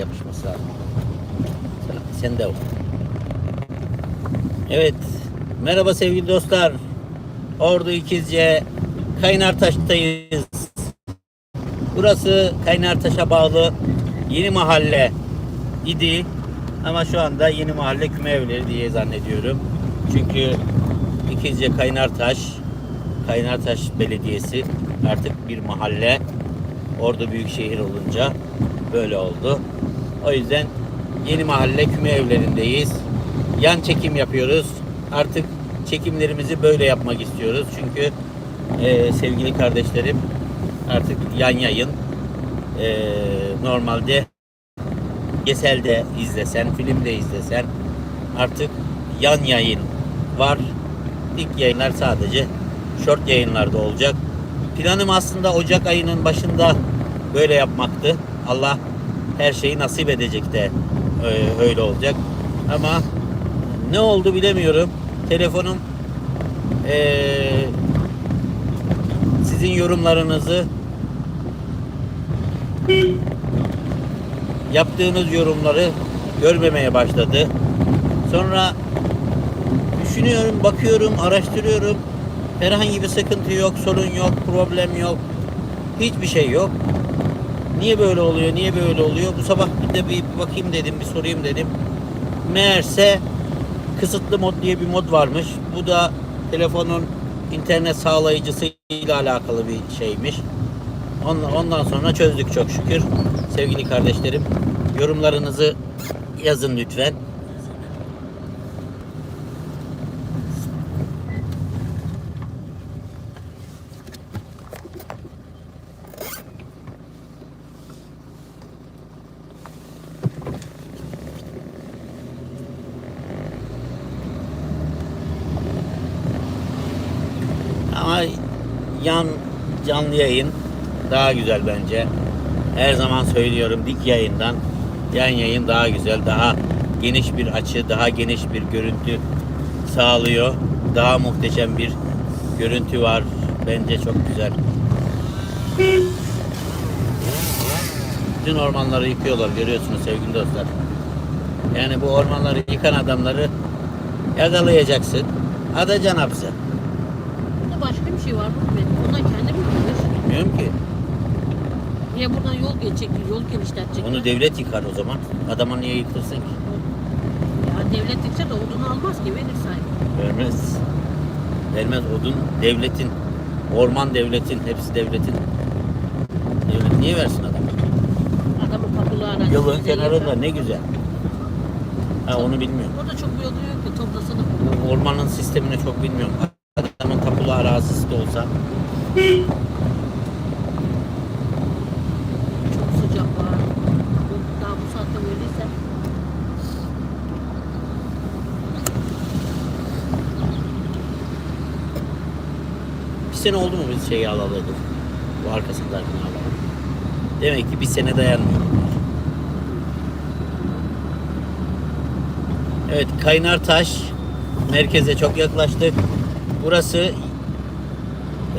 yapışması lazım. Sen, sen de o. Evet. Merhaba sevgili dostlar. Ordu İkizce Kaynartaş'tayız. Burası Kaynartaş'a bağlı yeni mahalle idi. Ama şu anda yeni mahalle küme evleri diye zannediyorum. Çünkü İkizce Kaynartaş Kaynartaş Belediyesi artık bir mahalle. Ordu Büyükşehir olunca böyle oldu. O yüzden yeni mahalle küme evlerindeyiz. Yan çekim yapıyoruz. Artık çekimlerimizi böyle yapmak istiyoruz. Çünkü e, sevgili kardeşlerim artık yan yayın e, normalde Geselde izlesen, filmde izlesen artık yan yayın var. Dik yayınlar sadece short yayınlarda olacak. Planım aslında Ocak ayının başında böyle yapmaktı. Allah her şeyi nasip edecek de e, öyle olacak. Ama ne oldu bilemiyorum. Telefonum e, sizin yorumlarınızı yaptığınız yorumları görmemeye başladı. Sonra düşünüyorum, bakıyorum, araştırıyorum. Herhangi bir sıkıntı yok, sorun yok, problem yok. Hiçbir şey yok. Niye böyle oluyor, niye böyle oluyor? Bu sabah bir de bir bakayım dedim, bir sorayım dedim. Meğerse kısıtlı mod diye bir mod varmış. Bu da telefonun internet sağlayıcısıyla alakalı bir şeymiş. Ondan, sonra çözdük çok şükür. Sevgili kardeşlerim, yorumlarınızı yazın lütfen. Ama yan canlı yayın daha güzel bence. Her zaman söylüyorum dik yayından yan yayın daha güzel, daha geniş bir açı, daha geniş bir görüntü sağlıyor. Daha muhteşem bir görüntü var. Bence çok güzel. Bütün ormanları yıkıyorlar görüyorsunuz sevgili dostlar. Yani bu ormanları yıkan adamları yakalayacaksın. Atacaksın hapse. Başka bir şey var mı? Benim Ona kendi mi bilir? Bilmiyorum ki. Niye buradan yol geçecekler, yol genişletecekler? Onu devlet yıkar o zaman. Adama niye yıktırsın ki? Ya devlet yıksa da odunu almaz ki verir sahibi. Vermez. Vermez odun devletin. Orman devletin. Hepsi devletin. Devlet niye versin adam? Adamın kapılı aracı. Yolun kenarında ne güzel. Ha onu bilmiyorum. Orada çok bir yolu yok ki toplasana. Bu Ormanın sistemini çok bilmiyorum. Tapulu arazisi de olsa Çok sıcak var. Bu- Daha bu saatte böyleyse. bir sene oldu mu biz şeyi alalı? Bu arkasındakini alalım. Demek ki bir sene dayanmıyor. Evet Kaynartaş merkeze çok yaklaştık. Burası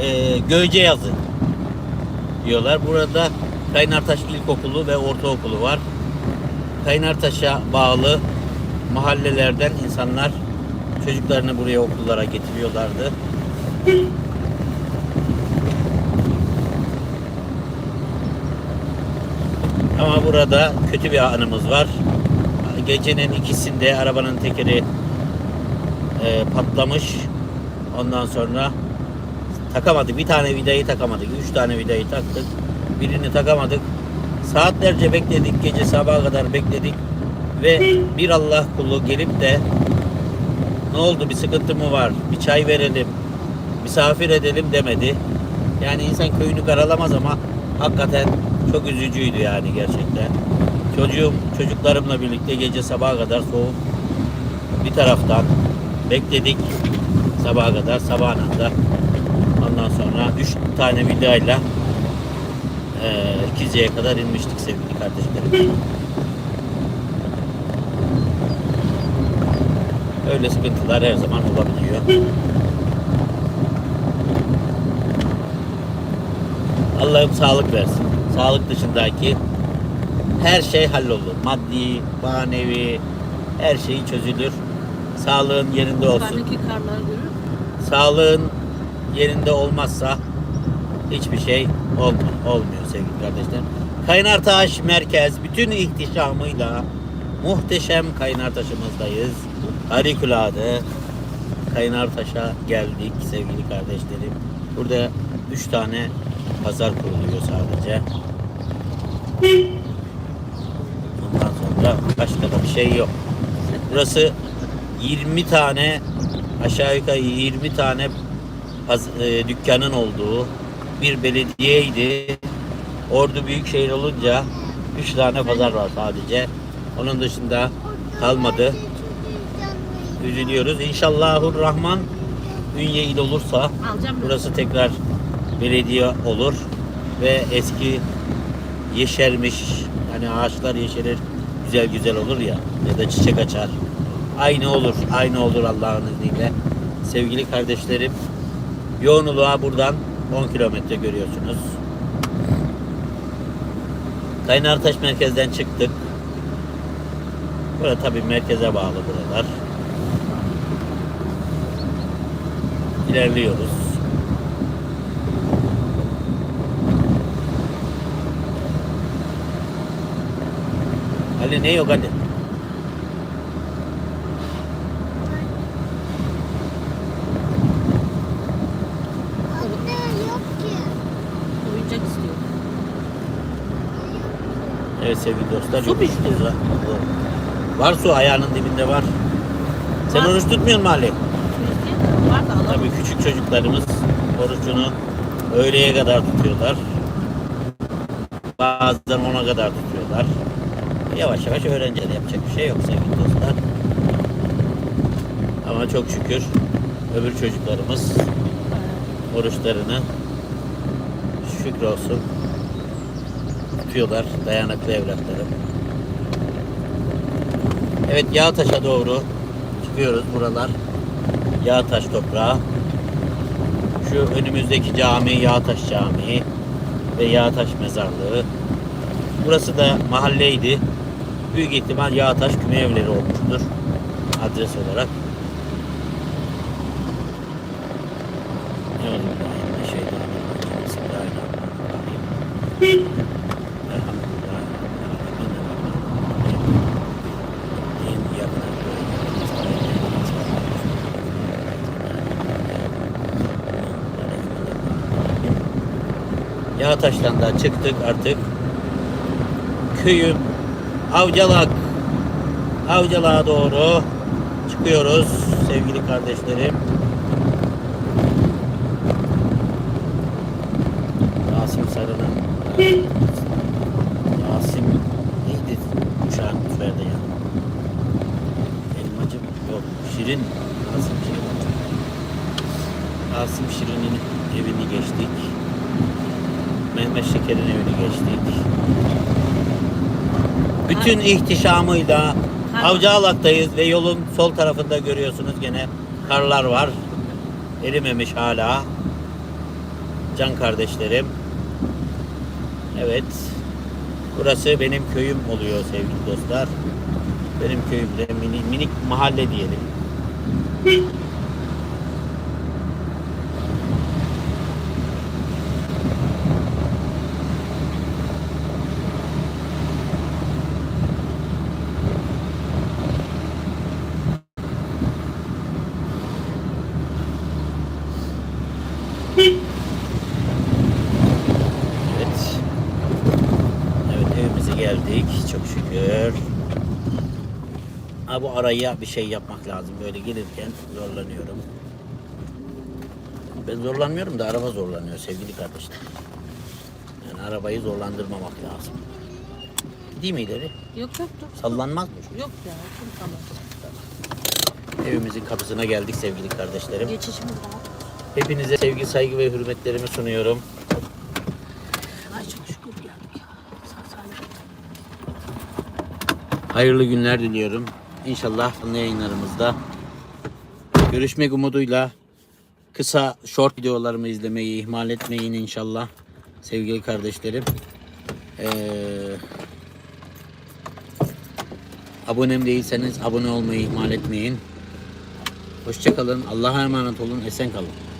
e, Göceyazı diyorlar. Burada Kaynartaş İlkokulu ve Ortaokulu var. Kaynartaş'a bağlı mahallelerden insanlar çocuklarını buraya okullara getiriyorlardı. Ama burada kötü bir anımız var. Gecenin ikisinde arabanın tekeri e, patlamış. Ondan sonra takamadık. Bir tane vidayı takamadık. Üç tane vidayı taktık. Birini takamadık. Saatlerce bekledik. Gece sabaha kadar bekledik. Ve bir Allah kulu gelip de ne oldu bir sıkıntı mı var? Bir çay verelim. Misafir edelim demedi. Yani insan köyünü karalamaz ama hakikaten çok üzücüydü yani gerçekten. Çocuğum, çocuklarımla birlikte gece sabaha kadar soğuk bir taraftan bekledik sabaha kadar sabahında ondan sonra üç tane vidayla e, İkizce'ye kadar inmiştik sevgili kardeşlerim. Öyle sıkıntılar her zaman olabiliyor. Allah'ım sağlık versin. Sağlık dışındaki her şey hallolur. Maddi, manevi her şey çözülür. Sağlığın yerinde olsun. Yukarıdaki karları görür. Sağlığın yerinde olmazsa hiçbir şey olmuyor, olmuyor sevgili kardeşlerim. Kaynartaş merkez bütün ihtişamıyla muhteşem Kaynartaş'ımızdayız. Harikulade Kaynartaş'a geldik sevgili kardeşlerim. Burada üç tane pazar kuruluyor sadece. Ondan sonra başka da bir şey yok. Burası 20 tane aşağı yukarı 20 tane e, dükkanın olduğu bir belediyeydi. Ordu Büyükşehir olunca 3 tane pazar var sadece. Onun dışında kalmadı. Üzülüyoruz. İnşallahur Rahman Ünye il olursa burası tekrar belediye olur ve eski yeşermiş hani ağaçlar yeşerir güzel güzel olur ya ya da çiçek açar. Aynı olur. Aynı olur Allah'ın izniyle. Sevgili kardeşlerim yoğunluğa buradan 10 kilometre görüyorsunuz. Kaynartaş merkezden çıktık. Burada tabii merkeze bağlı buralar. İlerliyoruz. Ali ne yok hadi. Anne yok ki. Oyuncak istiyor. Evet sevgili dostlar. Su mu istiyor? güzel. Var su ayağının dibinde var. Sen oruç tutmuyorsun mu Ali? Tabii küçük çocuklarımız orucunu öğleye kadar tutuyorlar. Bazen ona kadar tutuyorlar. Yavaş yavaş öğreneceğiz. Yapacak bir şey yok sevgili dostlar. Ama çok şükür öbür çocuklarımız oruçlarını şükür olsun tutuyorlar. Dayanıklı evlatlarım. Evet Yağtaş'a doğru çıkıyoruz buralar. Yağtaş toprağı. Şu önümüzdeki cami Yağtaş Camii ve Yağtaş Mezarlığı. Burası da mahalleydi. Büyük ihtimal Yağtaş küme evleri olmuştur adres olarak. Yağtaş'tan da çıktık artık. Köyüm Avcalak. Avcalak'a doğru çıkıyoruz sevgili kardeşlerim. Rasim Sarı'nın Rasim neydi uçağın üferde ya? Elmacı mı? Yok. Şirin. Rasim Şirin. Rasim Şirin'in evini geçtik. Mehmet Şeker'in evini geçtik. Bütün ihtişamıyla. Avcıalak'tayız ve yolun sol tarafında görüyorsunuz gene karlar var. Erimemiş hala. Can kardeşlerim. Evet. Burası benim köyüm oluyor sevgili dostlar. Benim köyümde mini, minik mahalle diyelim. Evet. Evet evimize geldik çok şükür. Ha bu araya bir şey yapmak lazım. Böyle gelirken zorlanıyorum. Ben zorlanmıyorum da araba zorlanıyor sevgili kardeşler. Yani arabayı zorlandırmamak lazım. Değil mi ileri? Yok yok dur. Sallanmaz mı? Yok ya. Dur tamam. Evimizin kapısına geldik sevgili kardeşlerim. Geçişimiz daha. Hepinize sevgi, saygı ve hürmetlerimi sunuyorum. Ay çok şükür geldik ya. Sağ salim. Hayırlı günler diliyorum. İnşallah canlı yayınlarımızda görüşmek umuduyla kısa short videolarımı izlemeyi ihmal etmeyin inşallah sevgili kardeşlerim. Ee, Abonem değilseniz abone olmayı ihmal etmeyin. Hoşçakalın. Allah'a emanet olun. Esen kalın.